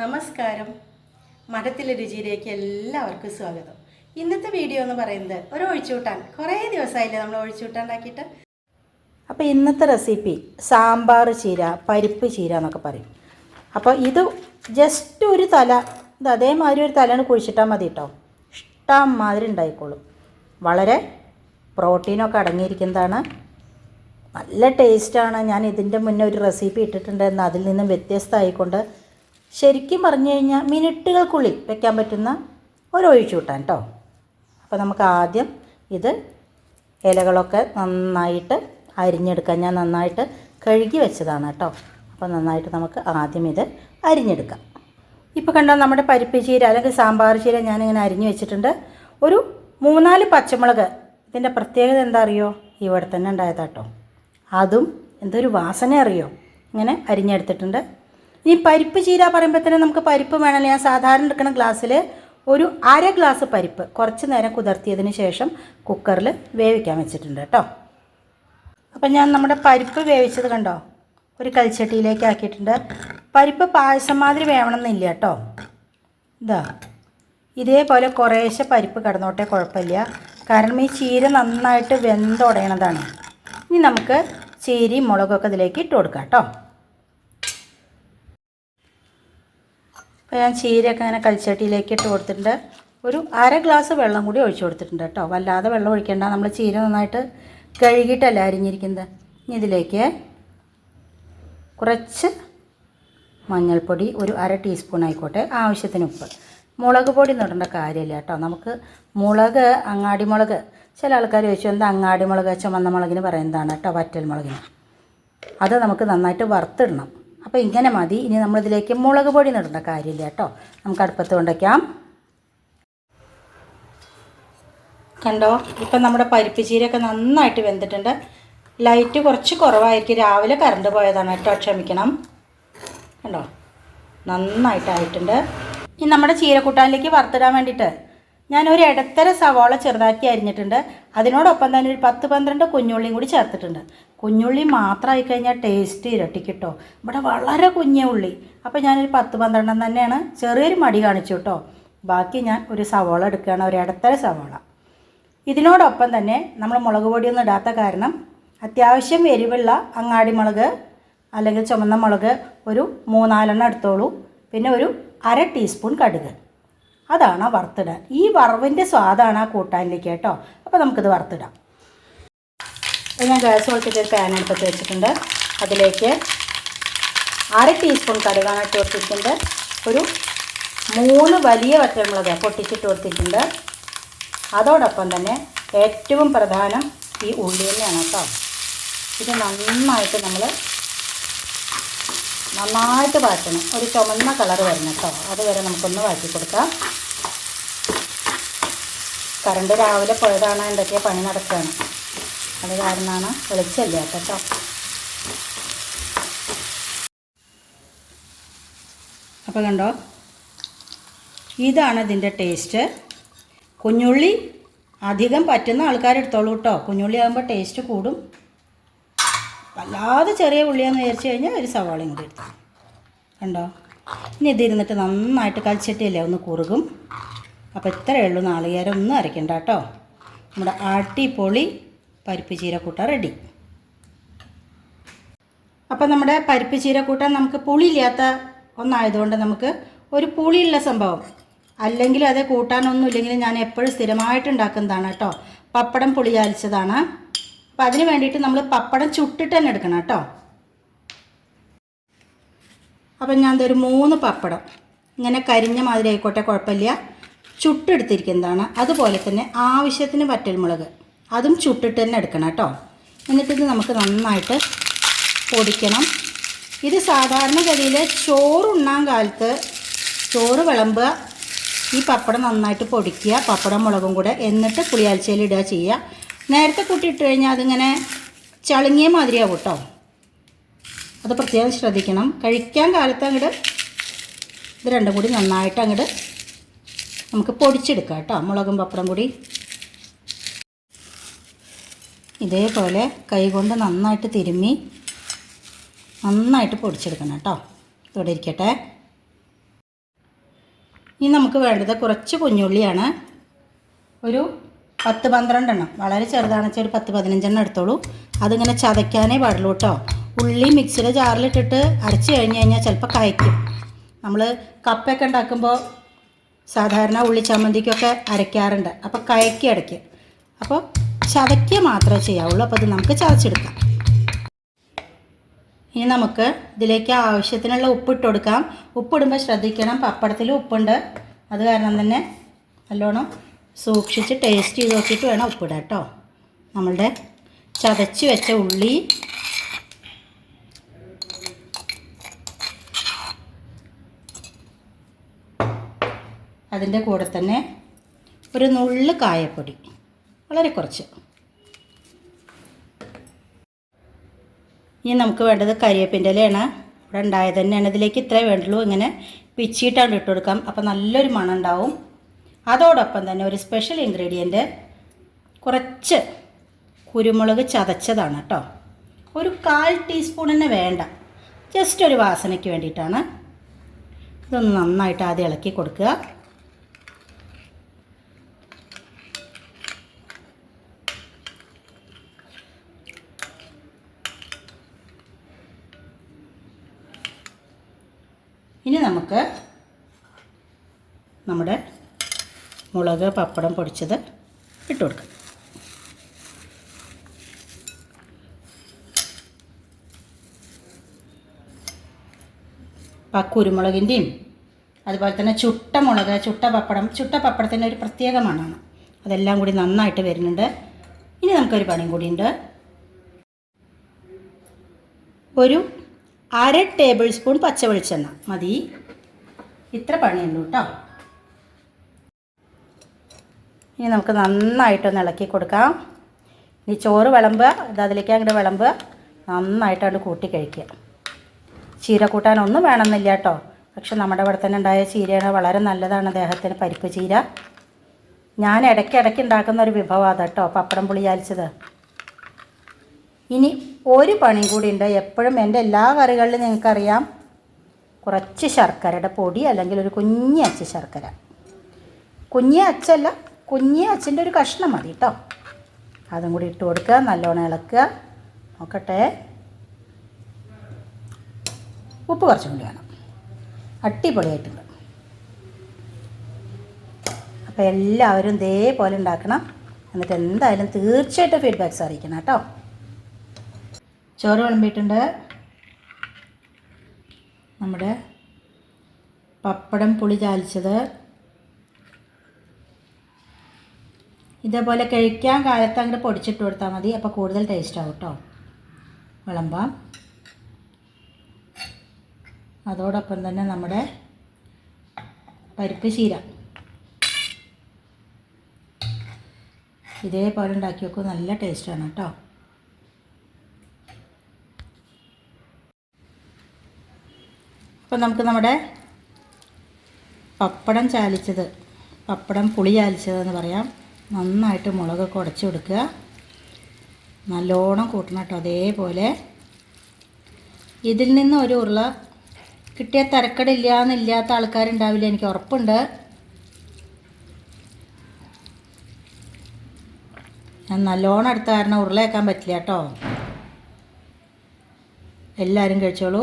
നമസ്കാരം. മഠത്തിലെ രുചിയിലേക്ക് എല്ലാവർക്കും സ്വാഗതം. ഇന്നത്തെ വീഡിയോ എന്ന് പറയുന്നത് ഒരു ഒഴിച്ചുകൂട്ടാൻ കുറേ ദിവസമായില്ലേ നമ്മൾ ഒഴിച്ചുകൂട്ടാണ്ടാക്കിയിട്ട്? അപ്പോൾ ഇന്നത്തെ റെസിപ്പി സാമ്പാർ ചീര പരിപ്പ് ചീര എന്നൊക്കെ പറയും. അപ്പോൾ ഇത് ജസ്റ്റ് ഒരു തല ഇത് അതേമാതിരി ഒരു തലയാണ് കുഴിച്ചിട്ടാൽ മതി കേട്ടോ ഇഷ്ടം മാതിരി ഉണ്ടായിക്കോളും. വളരെ പ്രോട്ടീനൊക്കെ അടങ്ങിയിരിക്കുന്നതാണ്. നല്ല ടേസ്റ്റാണ് ഞാൻ ഇതിന്റെ മുന്നേ ഒരു റെസിപ്പി ഇട്ടിട്ടുണ്ടായിരുന്നു. അതിൽ നിന്നും വ്യത്യസ്തമായിക്കൊണ്ട് ശരിക്കും പറഞ്ഞു കഴിഞ്ഞാൽ മിനിറ്റുകൾക്കുള്ളിൽ വെക്കാൻ പറ്റുന്ന ഒരു ഒഴിച്ചുകൂട്ടാൻ കേട്ടോ അപ്പോൾ നമുക്ക് ആദ്യം ഇത് ഇലകളൊക്കെ നന്നായിട്ട് അരിഞ്ഞെടുക്കാം. ഞാൻ നന്നായിട്ട് കഴുകി വെച്ചതാണ് കേട്ടോ അപ്പോൾ നന്നായിട്ട് നമുക്ക് ആദ്യം ഇത് അരിഞ്ഞെടുക്കാം. ഇപ്പോൾ കണ്ടാൽ നമ്മുടെ പരിപ്പ് ചീര അല്ലെങ്കിൽ സാമ്പാർ ചീര ഞാനിങ്ങനെ അരിഞ്ഞു വെച്ചിട്ടുണ്ട്. ഒരു മൂന്നാൽ പച്ചമുളക്. ഇതിന്റെ പ്രത്യേകത എന്താ അറിയോ? ഇവിടെ തന്നെ ഉണ്ടായതാട്ടോ അതും എന്തൊരു വാസന അറിയോ? ഇങ്ങനെ അരിഞ്ഞെടുത്തിട്ടുണ്ട്. ഈ പരിപ്പ് ചീര തന്നെ നമുക്ക് പരിപ്പ് വേണമല്ലോ? ഞാൻ സാധാരണ എടുക്കുന്ന ഗ്ലാസ്സിൽ ഒരു അര ഗ്ലാസ് പരിപ്പ് കുറച്ച് നേരം കുതിർത്തിയതിന് ശേഷം കുക്കറിൽ വേവിക്കാൻ വെച്ചിട്ടുണ്ട് കേട്ടോ. അപ്പം ഞാൻ നമ്മുടെ പരിപ്പ് വേവിച്ചത് കണ്ടോ? ഒരു കൽച്ചട്ടിയിലേക്ക് ആക്കിയിട്ടുണ്ട്. പരിപ്പ് പായസം മാതിരി വേണമെന്നില്ല കേട്ടോ. ഇതാ. ഇതേപോലെ കുറേശ്ശെ പരിപ്പ് കിടന്നോട്ടെ കുഴപ്പമില്ല. കാരണം ഈ ചീര നന്നായിട്ട് വെന്തുടയണതാണ്. ഇനി നമുക്ക് ചീരയും മുളകൊക്കെ ഇതിലേക്ക് ഇട്ട് കൊടുക്കാം കേട്ടോ. ഞാൻ ചീരയൊക്കെ അങ്ങനെ കൽച്ചട്ടിയിലേക്ക് ഇട്ട് കൊടുത്തിട്ടുണ്ട്. ഒരു അര ഗ്ലാസ് വെള്ളം കൂടി ഒഴിച്ചു കൊടുത്തിട്ടുണ്ട് കേട്ടോ. വല്ലാതെ വെള്ളം ഒഴിക്കേണ്ട. നമ്മൾ ചീര നന്നായിട്ട് കഴുകിയിട്ടല്ല അരിഞ്ഞിരിക്കുന്നത്. ഇനി ഇതിലേക്ക് കുറച്ച് മഞ്ഞൾപ്പൊടി ഒരു അര ടീസ്പൂൺ ആയിക്കോട്ടെ. ആവശ്യത്തിന് ഉപ്പ്. മുളക് പൊടി ഇടേണ്ട കാര്യമില്ല കേട്ടോ. നമുക്ക് മുളക് അങ്ങാടി മുളക് ചില ആൾക്കാർ ചോദിച്ചു എന്താ അങ്ങാടി മുളക് ചുമന്ന മുളകിന് പറയുന്നതാണ് കേട്ടോ വറ്റൽ മുളകിന് അത് നമുക്ക് നന്നായിട്ട് വറുത്തിടണം. അപ്പോൾ ഇങ്ങനെ മതി. ഇനി നമ്മളിതിലേക്ക് മുളക് പൊടി ഇടേണ്ട കാര്യമില്ല കേട്ടോ. നമുക്ക് അടുപ്പത്ത് കൊണ്ടേക്കാം. കണ്ടോ? ഇപ്പം നമ്മുടെ പരിപ്പ് ചീരയൊക്കെ നന്നായിട്ട് വെന്തിട്ടുണ്ട്. ലൈറ്റ് കുറച്ച് കുറവായിരിക്കും. രാവിലെ കറണ്ട് പോയതാണ് കേട്ടോ. ക്ഷമിക്കണം. കണ്ടോ? നന്നായിട്ടായിട്ടുണ്ട്. ഇനി നമ്മുടെ ചീരക്കൂട്ടാനിലേക്ക് വറുത്തിടാൻ വേണ്ടിയിട്ട് ഞാനൊരു ഇടത്തര സവാള ചെറുതാക്കി അരിഞ്ഞിട്ടുണ്ട്. അതിനോടൊപ്പം തന്നെ ഒരു പത്ത് പന്ത്രണ്ട് കുഞ്ഞുള്ളിയും കൂടി ചേർത്തിട്ടുണ്ട്. കുഞ്ഞുള്ളി മാത്രമായി കഴിഞ്ഞാൽ ടേസ്റ്റ് ഇരട്ടിക്കിട്ടോ. ഇവിടെ വളരെ കുഞ്ഞ ഉള്ളി. അപ്പോൾ ഞാനൊരു പത്ത് പന്ത്രണ്ടെണ്ണം തന്നെയാണ് ചെറിയൊരു മടി കാണിച്ചു കേട്ടോ. ബാക്കി ഞാൻ ഒരു സവാള എടുക്കുകയാണ് ഒരു ഇടത്തര സവാള. ഇതിനോടൊപ്പം തന്നെ നമ്മൾ മുളക് പൊടിയൊന്നും ഇടാത്ത കാരണം അത്യാവശ്യം എരിവുള്ള അങ്ങാടി മുളക് അല്ലെങ്കിൽ ചുമന്ന മുളക് ഒരു മൂന്നാലെണ്ണം എടുത്തോളൂ. പിന്നെ ഒരു അര ടീസ്പൂൺ കടുക്. അതാണ് ആ വറുത്തിടാൻ. ഈ വറവിന്റെ സ്വാദാണ് ആ കൂട്ടാനിലേക്ക് കേട്ടോ. അപ്പോൾ നമുക്കിത് വറുത്തിടാം. ഞാൻ ഗ്യാസ് കൊടുത്തിട്ട് ഒരു പാൻ എടുത്തിട്ട് വെച്ചിട്ടുണ്ട്. അതിലേക്ക് അര ടീസ്പൂൺ കടുകാണ് ഇട്ട് കൊടുത്തിട്ടുണ്ട്. ഒരു മൂന്ന് വലിയ വറ്റൽമുളക് പൊട്ടിച്ചിട്ട് കൊടുത്തിട്ടുണ്ട്. അതോടൊപ്പം തന്നെ ഏറ്റവും പ്രധാനം ഈ ഉള്ളി തന്നെയാണ് കേട്ടോ. ഇത് നന്നായിട്ട് നമ്മൾ നന്നായിട്ട് വാട്ടണം ഒരു ചുമന്ന കളർ വരണം കേട്ടോ. അതുവരെ നമുക്കൊന്ന് വാട്ടി കൊടുക്കാം. കറണ്ട് രാവിലെ പോയതാണ് എന്തൊക്കെ പണി നടക്കുകയാണ്. അത് കാരണമാണ് വെളിച്ചല്ല കേട്ടോ. അപ്പോൾ കണ്ടോ? ഇതാണ് ഇതിന്റെ ടേസ്റ്റ്. കുഞ്ഞുള്ളി അധികം പറ്റുന്ന ആൾക്കാരെടുത്തോളൂ കേട്ടോ. കുഞ്ഞുള്ളി ആകുമ്പോൾ ടേസ്റ്റ് കൂടും. വല്ലാതെ ചെറിയ ഉള്ളിയാന്ന് വിചാരിച്ചു കഴിഞ്ഞാൽ ഒരു സവാളയും കൂടി എടുത്തു കണ്ടോ? ഇനി ഇതിരുന്നിട്ട് നന്നായിട്ട് കൽച്ചട്ടിയല്ലേ? ഒന്ന് കുറുകും. അപ്പോൾ ഇത്രയേ ഉള്ളൂ. നാളികേരം ഒന്നും അരയ്ക്കണ്ട കേട്ടോ. നമ്മുടെ അടിപൊളി പരിപ്പ് ചീരക്കൂട്ട റെഡി. അപ്പോൾ നമ്മുടെ പരിപ്പ് ചീരക്കൂട്ടാൻ നമുക്ക് പുളിയില്ലാത്ത ഒന്നായതുകൊണ്ട് നമുക്ക് ഒരു പുളിയുള്ള സംഭവം. അല്ലെങ്കിൽ അത് കൂട്ടാനൊന്നും ഞാൻ എപ്പോഴും സ്ഥിരമായിട്ട് ഉണ്ടാക്കുന്നതാണ് കേട്ടോ. പപ്പടം പുളി ചാലിച്ചതാണ് അപ്പം അതിന് വേണ്ടിയിട്ട് നമ്മൾ പപ്പടം ചുട്ടിട്ട് തന്നെ എടുക്കണം കേട്ടോ. അപ്പം ഞാൻ ഒരു മൂന്ന് പപ്പടം. ഇങ്ങനെ കരിഞ്ഞ മാതിരി ആയിക്കോട്ടെ കുഴപ്പമില്ല. ചുട്ടെടുത്തിരിക്കുന്നതാണ് അതുപോലെ തന്നെ ആവശ്യത്തിന് വറ്റൽമുളക്. അതും ചുട്ടിട്ട് തന്നെ എടുക്കണം കേട്ടോ. എന്നിട്ടിത് നമുക്ക് നന്നായിട്ട് പൊടിക്കണം. ഇത് സാധാരണഗതിയിൽ ചോറുണ്ണാൻ കാലത്ത് ചോറ് വിളമ്പുക ഈ പപ്പടം നന്നായിട്ട് പൊടിക്കുക പപ്പടം മുളകും കൂടെ എന്നിട്ട് പുളിയാൽച്ചയിൽ ഇടുക ചെയ്യുക. നേരത്തെ കൂട്ടിയിട്ട് കഴിഞ്ഞാൽ അതിങ്ങനെ ചളുങ്ങിയ മാതിരിയാവും കേട്ടോ അത് പ്രത്യേകം ശ്രദ്ധിക്കണം. കഴിക്കാൻ കാലത്ത് അങ്ങോട്ട് ഇത് രണ്ടും കൂടി നന്നായിട്ട് അങ്ങോട്ട് നമുക്ക് പൊടിച്ചെടുക്കാം കേട്ടോ മുളകും പപ്പടം കൂടി. ഇതേപോലെ കൈകൊണ്ട് നന്നായിട്ട് തിരുമ്മി നന്നായിട്ട് പൊടിച്ചെടുക്കണം കേട്ടോ. ഇവിടെ ഇരിക്കട്ടെ. ഇനി നമുക്ക് വേണ്ടത് കുറച്ച് കുഞ്ഞുള്ളിയാണ്. ഒരു പത്ത് പന്ത്രണ്ടെണ്ണം. വളരെ ചെറുതാണെന്ന് വെച്ചാൽ ഒരു പത്ത് പതിനഞ്ചെണ്ണം എടുത്തോളൂ. അതിങ്ങനെ ചതയ്ക്കാനേ പാടുള്ളൂ കേട്ടോ. ഉള്ളി മിക്സിയുടെ ജാറിലിട്ടിട്ട് അരച്ച് കഴിഞ്ഞ് കഴിഞ്ഞാൽ ചിലപ്പോൾ കയക്കും. നമ്മൾ കപ്പയൊക്കെ ഉണ്ടാക്കുമ്പോൾ സാധാരണ ഉള്ളി ചമ്മന്തിക്കൊക്കെ അരയ്ക്കാറുണ്ട്. അപ്പോൾ കയക്കി അടയ്ക്ക് അപ്പോൾ ചതയ്ക്കുക മാത്രമേ ചെയ്യാവുള്ളൂ. അപ്പോൾ ഇത് നമുക്ക് ചതച്ചെടുക്കാം. ഇനി നമുക്ക് ഇതിലേക്ക് ആവശ്യത്തിനുള്ള ഉപ്പിട്ട് കൊടുക്കാം. ഉപ്പിടുമ്പോൾ ശ്രദ്ധിക്കണം. പപ്പടത്തിൽ ഉപ്പുണ്ട്. അത് കാരണം തന്നെ നല്ലോണം സൂക്ഷിച്ച് ടേസ്റ്റ് ചെയ്ത് നോക്കിയിട്ട് വേണം ഉപ്പിടാം കേട്ടോ നമ്മളുടെ ചതച്ച് വെച്ച ഉള്ളി. അതിന്റെ കൂടെ തന്നെ ഒരു നുള്ള് കായപ്പൊടി. വളരെ കുറച്ച്. ഇനി നമുക്ക് വേണ്ടത് കരിവേപ്പിന്റെ ഇലയാണ്. ഇവിടെ ഉണ്ടായത് തന്നെയാണ്. ഇതിലേക്ക് ഇത്രേ വേണ്ടുള്ളൂ. ഇങ്ങനെ പിച്ചിയിട്ടാണ് ഇട്ട് കൊടുക്കാം. അപ്പോൾ നല്ലൊരു മണം ഉണ്ടാവും. അതോടൊപ്പം തന്നെ ഒരു സ്പെഷ്യൽ ഇൻഗ്രീഡിയന്റ് കുറച്ച് കുരുമുളക് ചതച്ചതാണ് കേട്ടോ ഒരു കാൽ ടീസ്പൂൺ തന്നെ വേണ്ട. ജസ്റ്റ് ഒരു വാസനയ്ക്ക് വേണ്ടിയിട്ടാണ്. ഇതൊന്ന് നന്നായിട്ട് ആദ്യം ഇളക്കി കൊടുക്കുക. ഇനി നമുക്ക് നമ്മുടെ മുളക് പപ്പടം പൊടിച്ചത് ഇട്ട് കൊടുക്കാം. ആ കുരുമുളകിന്റെയും അതുപോലെ തന്നെ ചുട്ട മുളക് ചുട്ട പപ്പടം ചുട്ട പപ്പടത്തിന്റെ ഒരു പ്രത്യേക മണമാണ്. അതെല്ലാം കൂടി നന്നായിട്ട് വരുന്നുണ്ട്. ഇനി നമുക്കൊരു പണിയും കൂടിയുണ്ട്. ഒരു അര ടേബിൾ സ്പൂൺ പച്ച വെളിച്ചെണ്ണ മതി. ഇത്ര പണിയുള്ളൂ കേട്ടോ. ഇനി നമുക്ക് നന്നായിട്ടൊന്ന് ഇളക്കി കൊടുക്കാം. ഇനി ചോറ് വിളമ്പുക ഇത് അതിലേക്ക് അങ്ങോട്ട് വിളമ്പുക നന്നായിട്ട് അങ്ങോട്ട് കൂട്ടി കഴിക്കുക. ചീര കൂട്ടാനൊന്നും വേണമെന്നില്ല കേട്ടോ. പക്ഷെ നമ്മുടെ ഇവിടെ തന്നെ ഉണ്ടായ ചീരയാണ് വളരെ നല്ലതാണ് ദേഹത്തിന് പരിപ്പ് ചീര. ഞാൻ ഇടയ്ക്കിടയ്ക്ക് ഉണ്ടാക്കുന്ന ഒരു വിഭവമാണ് കേട്ടോ പപ്പടം പുളി ചാലിച്ചത്. ഇനി ഒരു പണിയും കൂടി ഉണ്ട്. എപ്പോഴും എന്റെ എല്ലാ കറികളിലും നിങ്ങൾക്കറിയാം കുറച്ച് ശർക്കരയുടെ പൊടി അല്ലെങ്കിൽ ഒരു കുഞ്ഞി അച്ച ശർക്കര. കുഞ്ഞി അച്ചല്ല കുഞ്ഞി അച്ഛന്റെ ഒരു കഷ്ണം മതി കേട്ടോ അതും കൂടി ഇട്ട് കൊടുക്കുക നല്ലോണം ഇളക്കുക. നോക്കട്ടെ. ഉപ്പ് കുറച്ചും കൂടി വേണം. അടിപൊളിയായിട്ടുണ്ട്. അപ്പോൾ എല്ലാവരും ഇതേപോലെ ഉണ്ടാക്കണം. എന്നിട്ട് എന്തായാലും തീർച്ചയായിട്ടും ഫീഡ്ബാക്ക്സ് അറിയിക്കണം കേട്ടോ ചോറ് വിളമ്പിയിട്ടുണ്ട്. നമ്മുടെ പപ്പടം പുളി ചാലിച്ചത്. ഇതേപോലെ കഴിക്കാൻ കാലത്ത് അങ്ങോട്ട് പൊടിച്ചിട്ട് കൊടുത്താൽ മതി. അപ്പോൾ കൂടുതൽ ടേസ്റ്റ് ആവും കേട്ടോ വിളമ്പാം. അതോടൊപ്പം തന്നെ നമ്മുടെ പരിപ്പ് ചീര ഇതേപോലെ ഉണ്ടാക്കി വെക്കും നല്ല ടേസ്റ്റാണ് കേട്ടോ അപ്പം നമുക്ക് നമ്മുടെ പപ്പടം ചാലിച്ചത് പപ്പടം പുളി ചാലിച്ചതെന്ന് പറയാം. നന്നായിട്ട് മുളക് ഉടച്ചു കൊടുക്കുക നല്ലോണം കൂട്ടണം കേട്ടോ അതേപോലെ. ഇതിൽ നിന്ന് ഒരു ഉരുള കിട്ടിയ തരക്കടില്ല എന്നില്ലാത്ത ആൾക്കാരുണ്ടാവില്ല എനിക്ക് ഉറപ്പുണ്ട്. ഞാൻ നല്ലോണം എടുത്ത കാരണം ഉരുളയേക്കാൻ പറ്റില്ല കേട്ടോ. എല്ലാവരും കഴിച്ചോളൂ.